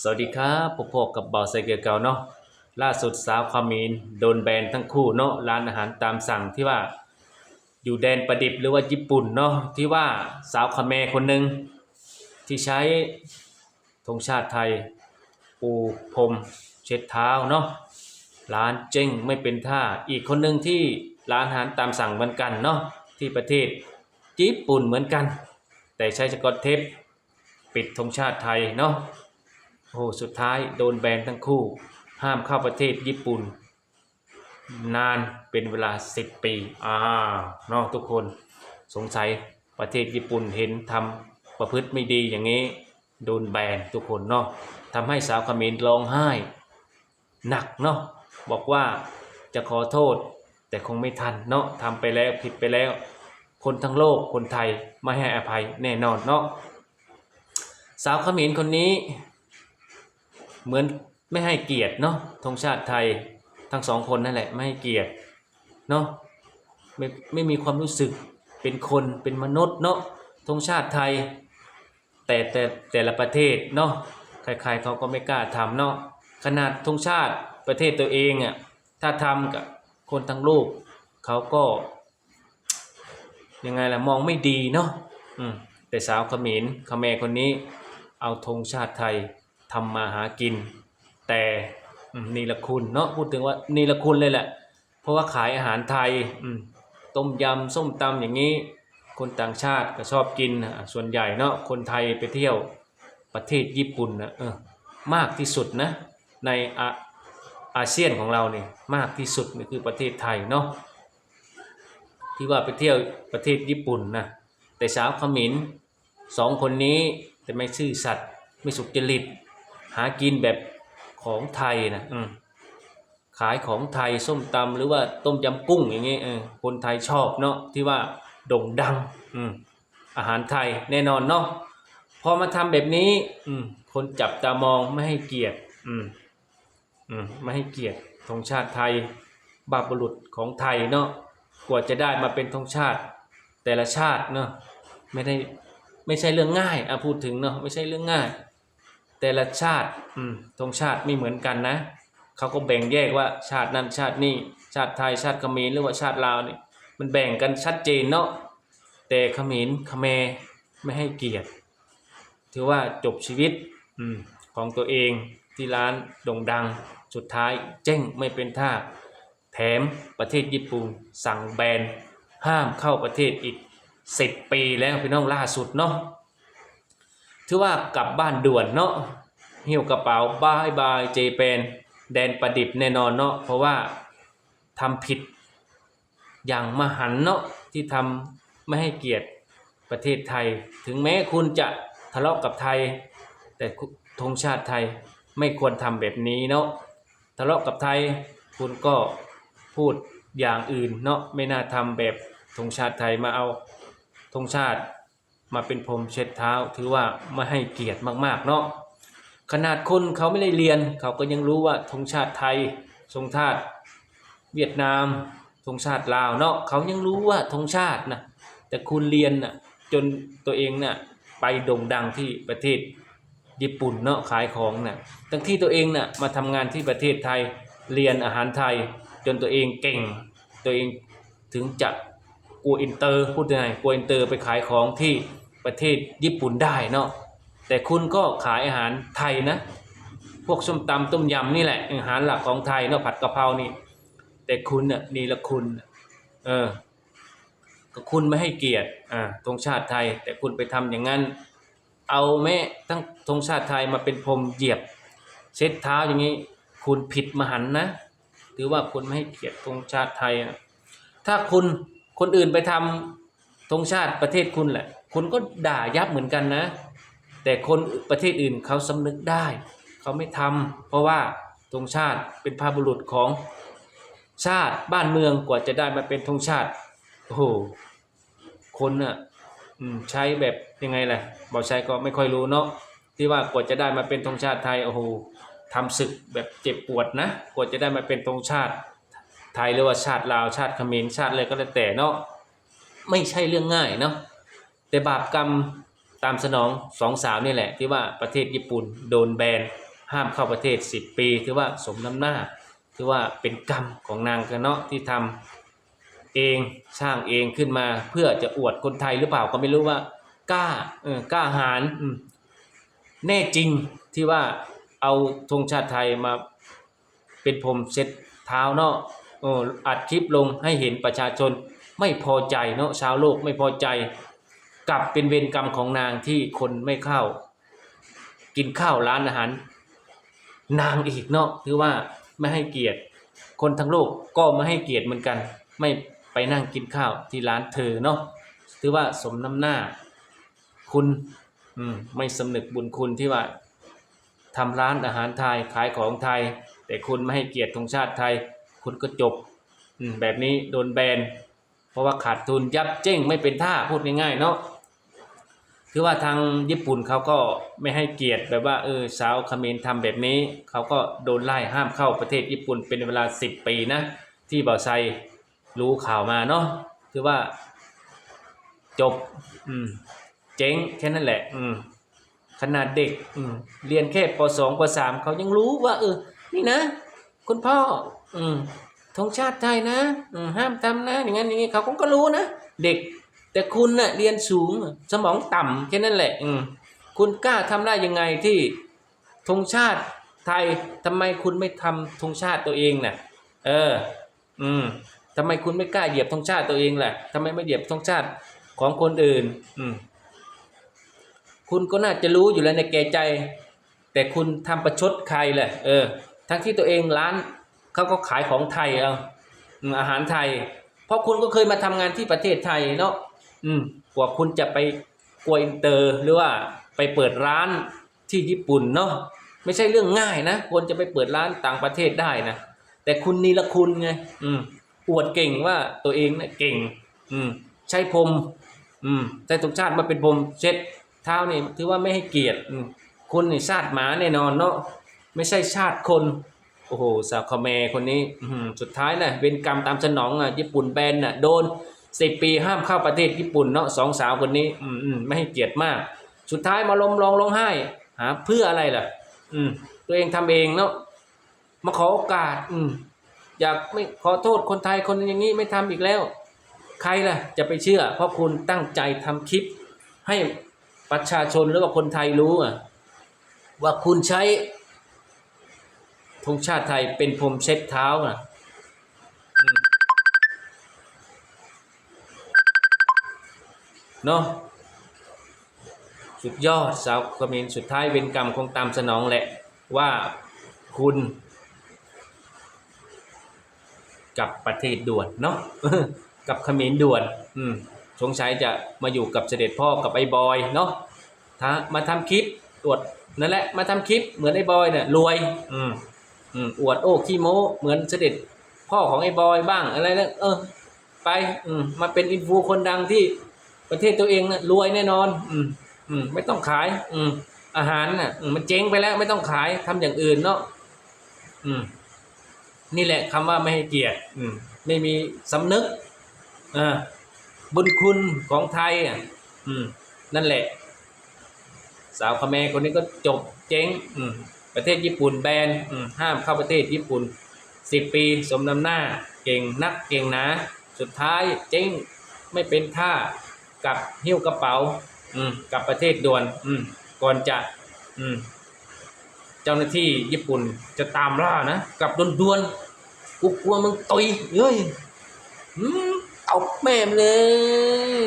สวัสดีครับพบพบกับบ่าวไซเกียเก่าเนาะล่าสุดสาวความมีนโดนแบนทั้งคู่เนาะร้านอาหารตามสั่งที่ว่าอยู่แดนประดิบหรือว่าญี่ปุ่นเนาะที่ว่าสาวคาเมคนหนึ่งที่ใช้ธงชาติไทย ปูพรมเช็ดเท้าเนาะร้านเจ๊งไม่เป็นท่าอีกคนหนึ่งที่ร้านอาหารตามสั่งเหมือนกันเนาะที่ประเทศญี่ปุ่นเหมือนกัน แต่ใช้สกอตเทปปิดธงชาติไทยเนาะ โอ้โหสุดท้ายโดนแบนทั้งคู่ ห้ามเข้าประเทศญี่ปุ่น นานเป็นเวลา 10 ปีอ่าเนาะทุกคนสงสัยประเทศญี่ปุ่นเห็นทำประพฤติไม่ดีอย่างนี้ โดนแบนทุกคนเนาะทำให้สาวเขมินร้องไห้ หนักเนาะบอกว่าจะขอโทษแต่คงไม่ทันเนาะทำไปแล้วผิดไปแล้ว คนทั้งโลกคนไทยไม่ให้อภัยแน่นอนเนาะสาวเขมินคนนี้ เหมือนไม่ให้เกียรติเนาะธงชาติไทยทั้งสองคนนั่นแหละไม่ให้เกียรติเนาะไม่ไม่มีความรู้สึกเป็นคนเป็นมนุษย์เนาะธงชาติไทย แต่แต่แต่ละประเทศเนาะใครๆเขาก็ไม่กล้าทำเนาะขนาดธงชาติประเทศตัวเองอะถ้าทำกับคนทั้งโลกเขาก็ยังไงล่ะมองไม่ดีเนาะแต่สาวเขมรเขมรคนนี้ เอาธงชาติไทย ทำมาหากิน แต่นี่ละคุณเนาะพูดถึงว่านี่ละคุณเลยแหละ เพราะว่าขายอาหารไทยต้มยำส้มตำอย่างนี้ คนต่างชาติก็ชอบกินส่วนใหญ่เนาะคนไทยไปเที่ยวประเทศญี่ปุ่นนะเออมากที่สุดนะในอาอาเซียนของเราเนี่ยมากที่สุดนี่คือประเทศไทยเนาะที่ว่าไปเที่ยวประเทศญี่ปุ่นนะแต่สาวขมินสองคนนี้แต่ไม่ซื่อสัตย์ไม่สุจริต หากินแบบของไทยนะอืมขายของไทยส้มตำหรือว่าต้มยำกุ้งอย่างเงี้ยเออคนไทยชอบเนาะที่ว่าโด่งดังอืมอาหารไทยแน่นอนเนาะพอมาทำแบบนี้ อืมคนจับตามองไม่ให้เกียรติอืมอืมไม่ให้เกียรติธงชาติไทยบาปบุรุษของไทยเนาะกว่าจะได้มาเป็นธงชาติ แต่ละชาติเนาะไม่ได้ไม่ใช่เรื่องง่ายอะพูดถึงเนาะไม่ใช่เรื่องง่าย แต่ละชาติธงชาติไม่เหมือนกันนะเขาก็แบ่งแยกว่าชาตินั้นชาตินี้ชาติไทยชาติเขมรหรือว่าชาติลาวนี่มันแบ่งกันชัดเจนเนาะแต่เขมรเขมรไม่ให้เกียรติ ถือว่าจบชีวิตอของตัวเองที่ร้านโด่งดังสุดท้ายเจ๊งไม่เป็นท่าแถมประเทศญี่ปุ่นสั่งแบนห้ามเข้าประเทศอีก 10 ปีแล้วพี่น้องล่าสุดเนาะ ถือว่ากลับบ้านด่วนเนาะหิ้วกระเป๋าบายบายเจแปนแดนประดิบแน่นอนเนาะเพราะว่าทำผิดอย่างมหันเนาะที่ทำไม่ให้เกียรติประเทศไทย ถึงแม้คุณจะทะเลาะกับไทย แต่ธงชาติไทยไม่ควรทำแบบนี้เนาะทะเลาะกับไทยคุณก็พูดอย่างอื่นเนาะไม่น่าทำแบบธงชาติไทยมาเอาธงชาติ มาเป็นพรมเช็ดเท้า ถือว่าไม่ให้เกียรติมากๆเนาะขนาดคนเขาไม่ได้เรียน เขาก็ยังรู้ว่าธงชาติไทยธงชาติเวียดนามธงชาติลาวเนาะเขายังรู้ว่าธงชาตินะแต่คุณเรียนน่ะจนตัวเองน่ะไปโด่งดังที่ประเทศญี่ปุ่นเนาะขายของน่ะทั้งที่ตัวเองน่ะมาทำงานที่ประเทศไทยเรียนอาหารไทย จนตัวเองเก่ง ตัวเองถึงจะกลัวอินเตอร์พูดยังไงกลัวอินเตอร์ไปขายของที่ ประเทศญี่ปุ่นได้เนาะแต่คุณก็ขายอาหารไทยนะ พวกส้มตำต้มยำนี่แหละ อาหารหลักของไทยเนาะผัดกะเพรานี่ แต่คุณน่ะนี่ละคุณเออก็คุณไม่ให้เกียรติอ่าธงชาติไทย แต่คุณไปทำอย่างนั้น เอาแม่ทั้งธงชาติไทยมาเป็นพรมเหยียบเช็ดเท้าอย่างนี้ คุณผิดมหันนะถือว่าคุณไม่ให้เกียรติธงชาติไทยนะถ้าคุณคนอื่นไปทำธงชาติประเทศคุณแหละ คุณก็ด่ายับเหมือนกันนะ แต่คนประเทศอื่นเขาสำนึกได้ เขาไม่ทำเพราะว่าธงชาติเป็นภาบุรุษของชาติบ้านเมืองกว่าจะได้มาเป็นธงชาติโอ้โหคนน่ะใช้แบบยังไงแหละบอกใช้ก็ไม่ค่อยรู้เนาะที่ว่ากว่าจะได้มาเป็นธงชาติไทยโอ้โหทำศึกแบบเจ็บปวดนะกว่าจะได้มาเป็นธงชาติไทยหรือว่าชาติลาวชาติเขมรชาติอะไรก็แล้วแต่เนาะไม่ใช่เรื่องง่ายเนาะ แต่บาปกรรมตามสนองสองสาวนี่แหละ ที่ว่าประเทศญี่ปุ่นโดนแบนห้ามเข้าประเทศ 10 ปีถือว่าสมน้ำหน้าถือว่าเป็นกรรมของนางกันเนาะที่ทำเองสร้างเองขึ้นมาเพื่อจะอวดคนไทยหรือเปล่าก็ไม่รู้ว่ากล้าเออกล้าหาญแน่จริงที่ว่าเอาธงชาติไทยมาเป็นพรมเช็ดเท้าเนาะอัดคลิปลงให้เห็นประชาชนไม่พอใจเนาะชาวโลกไม่พอใจ กลับเป็นเวรกรรมของนางที่คนไม่เข้า กินข้าวร้านอาหาร นางอีกเนาะถือว่าไม่ให้เกียรติ คนทั้งโลกก็ไม่ให้เกียรติเหมือนกัน ไม่ไปนั่งกินข้าวที่ร้านเธอเนาะถือว่าสมน้ำหน้า คุณอืมไม่สำนึกบุญคุณที่ว่าทำร้านอาหารไทยขายของไทย แต่คุณไม่ให้เกียรติธงชาติไทย คุณก็จบอืมแบบนี้โดนแบน เพราะว่าขาดทุนยับเจ้งไม่เป็นท่าพูดง่ายๆเนาะ คือว่าทางญี่ปุ่นเขาก็ไม่ให้เกียรติแบบว่าเออสาวเขมรทำแบบนี้ เขาก็โดนไล่ห้ามเข้าประเทศญี่ปุ่นเป็นเวลา 10 ปีนะ ที่บ่าวไซรู้ข่าวมาเนาะคือว่า จบ อืม เจ๊งแค่นั้นแหละ อืม ขนาดเด็ก อืม เรียนแค่ปสองปสามเขายังรู้ว่า เออ นี่นะ คุณพ่อ อืมธงชาติไทยนะ อืม ห้ามทำนะ อย่างนั้นอย่างนี้เขาก็รู้นะ เด็ก แต่คุณน่ะเรียนสูงสมองต่ำแค่นั้นแหละ อืมคุณกล้าทำได้ยังไงที่ธงชาติไทยทำไมคุณไม่ทำธงชาติตัวเองน่ะ เออ อืมทำไมคุณไม่กล้าเหยียบธงชาติตัวเองล่ะทำไมไม่เหยียบธงชาติของคนอื่น อืมคุณก็น่าจะรู้อยู่แล้วในแก่ใจ แต่คุณทำประชดใครแหละเออ ทั้งที่ตัวเองร้านเขาก็ขายของไทยเอาอืมอาหารไทย เพราะคุณก็เคยมาทำงานที่ประเทศไทยเนาะ อืมกว่าคุณจะไปกลัวอินเตอร์ หรือว่าไปเปิดร้านที่ญี่ปุ่นเนาะไม่ใช่เรื่องง่ายนะคนจะไปเปิดร้านต่างประเทศได้นะแต่คุณนีละคุณไงอืมอวดเก่งว่าตัวเองเนะเก่ง อืมใช้พรมอืมใช้ตรงชาติมาเป็นพรมเช็ดเท้านี่ถือว่าไม่ให้เกียรติอืมคุณนี่ชาติหมาแน่นอนเนาะไม่ใช่ชาติคนโอ้โหสาวคาเมคนนี้อืสุดท้ายน่ะเป็นกรรมตามสนองอะญี่ปุ่นแบนน่ะโดน สิบปีห้ามเข้าประเทศญี่ปุ่นเนาะสองสาวคนนี้ อืมอืมไม่ให้เกียรติมาก สุดท้ายมาล้มรองร้องไห้หาเพื่ออะไรล่ะ อืม ตัวเองทำเองเนาะมาขอโอกาส อืม อยากไม่ขอโทษคนไทยคนอย่างนี้ไม่ทำอีกแล้ว ใครล่ะ จะไปเชื่อ เพราะคุณตั้งใจทำคลิป ให้ประชาชนหรือว่าคนไทยรู้อะว่าคุณใช้ธงชาติไทยเป็นพรมเช็ดเท้าอะ เนาะสุดยอดสาวเขมินสุดท้ายเวรกรรมคงตามสนองแหละว่าคุณกับประเทศด่วนเนาะกับเขมรด่วน อืมสงสัยจะมาอยู่กับเสด็จพ่อกับไอ้บอยเนาะถ้ามาทำคลิปอวดนั่นแหละมาทำคลิปเหมือนไอ้บอยเนี่ยรวย อืมอืมอวดโอ้ขี้โม้เหมือนเสด็จพ่อของไอ้บอยบ้างอะไรนะเออ ไป อืมมาเป็นอินฟูคนดังที่ ประเทศตัวเองนะรวยแน่นอน อืมอืมไม่ต้องขาย อืมอาหารน่ะอืมมันเจ๊งไปแล้วไม่ต้องขายทำอย่างอื่นเนาะอืม นี่แหละคำว่าไม่ให้เกียรติ อืม ไม่มีสำนึกอ่าบุญคุณของไทยอะ อืม นั่นแหละ สาวคาเมคนนี้ก็จบเจ๊ง อืม ประเทศญี่ปุ่นแบนอืมห้ามเข้าประเทศญี่ปุ่นสิบปีสมนำหน้า เก่งนักเก่งหนา สุดท้ายเจ๊งไม่เป็นท่า กับหิ้วกระเป๋า อืมกลับประเทศด่วน อืมก่อนจะ อืม เจ้าหน้าที่ญี่ปุ่นจะตามล่านะกลับด่วนๆกูกลัวมึงตุยเฮ้ยอืมเอาแม่มเลย